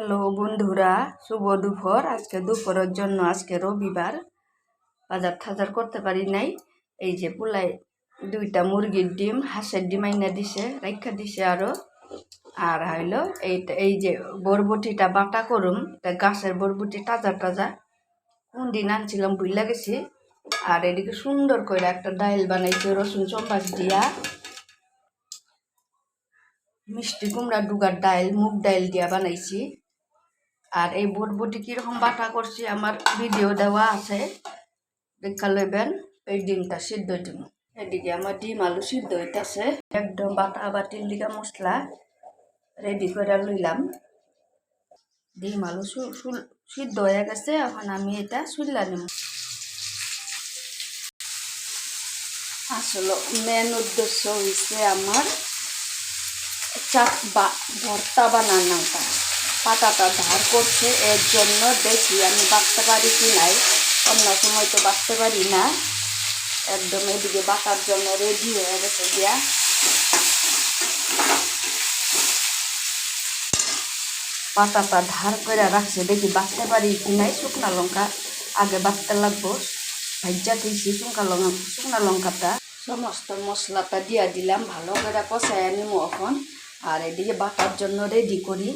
Hello বন্ধুরা, শুভ দুপুর। আজকে দুপুরের জন্য আজকে রবিবার। বাজার টাজার করতে পারি নাই। এই যে পোলাই দুইটা মুরগির ডিম, হাঁসের ডিম আইনা দিছে, রাইখা দিছে আরও। আর হইল এইটা, এই যে বরবটিটা বাটা করুম এটা গাছের বরবটি তাজা তাজা। কোন দিন আনছিলাম ভুইলা গেছি। আর এদিকে সুন্দর করে একটা ডাইল বানাইছে রসুন চম্পাস দিয়া। মিষ্টি কুমড়া ডুগার ডাইল, মুগ ডাইল দিয়া বানাইছি। আর এই বটবটি কীরকম বাটা করছি আমার ভিডিও দেওয়া আছে। দেখা লইবেন এই ডিমটা সিদ্ধ ডিম। এদিকে আমার ডিম আলু সিদ্ধ হইতাছে। একদম বাটা বাটির লিগা মশলা রেডি করে লইলাম। ডিম আলু সিদ্ধ হয়ে গেছে, এখন আমি এটা সুল্লা নিব আসলে মেন উদ্দেশ্য হয়েছে আমার বা ভর্তা বানানোটা। পাতাটা ধার করছে, এর জন্য দেখি আমি বাঁচতে পারি কি নাই। অন্য সময় তো বাঁচতে পারি না। একদম এদিকে বাটার জন্য রেডি হয়ে গেছে দিয়া পাতাটা ধার করে রাখছে, দেখি বাঁচতে পারি কি নাই। শুকনা লঙ্কা আগে বাঁচতে লাগবো। ভাজ্যা দিয়েছি শুকনা লঙ্কা, শুকনা লঙ্কাটা। সমস্ত মশলাটা দিয়া দিলাম, ভালো করে কষায় নিমো এখন। আর এদিকে বাটার জন্য রেডি করি।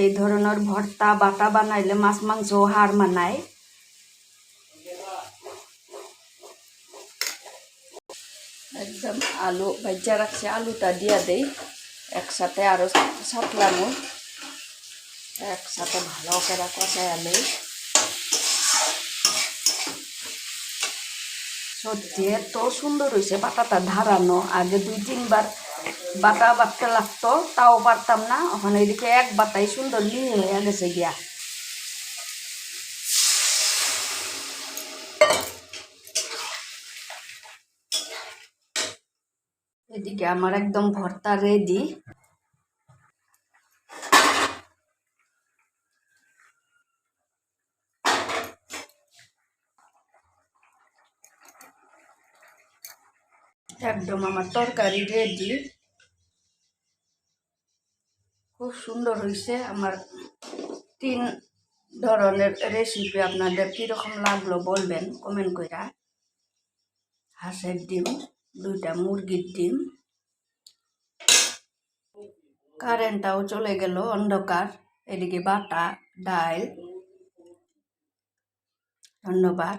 এই ধরনের ভর্তা, বাটা বানাইলে মাছ, মাংস হার মানায়। একদম আলু ভাজা রাখছে, আলুটা দিয়া দেই। একসাথে আরও সাতলানো। একসাথে ভালো করে কষায় আলু সত্যি, এত সুন্দর হয়েছে বাটাটা ধারানো। আগে দুই, তিনবার বাটা বাটতে লাগতো, তাও পারতাম না। ওখানে এদিকে এক বাটাই সুন্দর লিয়ে হয়ে গেছে গিয়া। এদিকে আমার একদম ভর্তা রেডি একদম আমার তরকারি রেডি খুব সুন্দর হয়েছে আমার তিন ধরনের রেসিপি আপনাদের কীরকম লাগল বলবেন কমেন্ট কইরা। হাঁসের ডিম, দুইটা মুরগির ডিম। কারেন্টটাও চলে গেল, অন্ধকার। এদিকে বাটা, ডাল। ধন্যবাদ।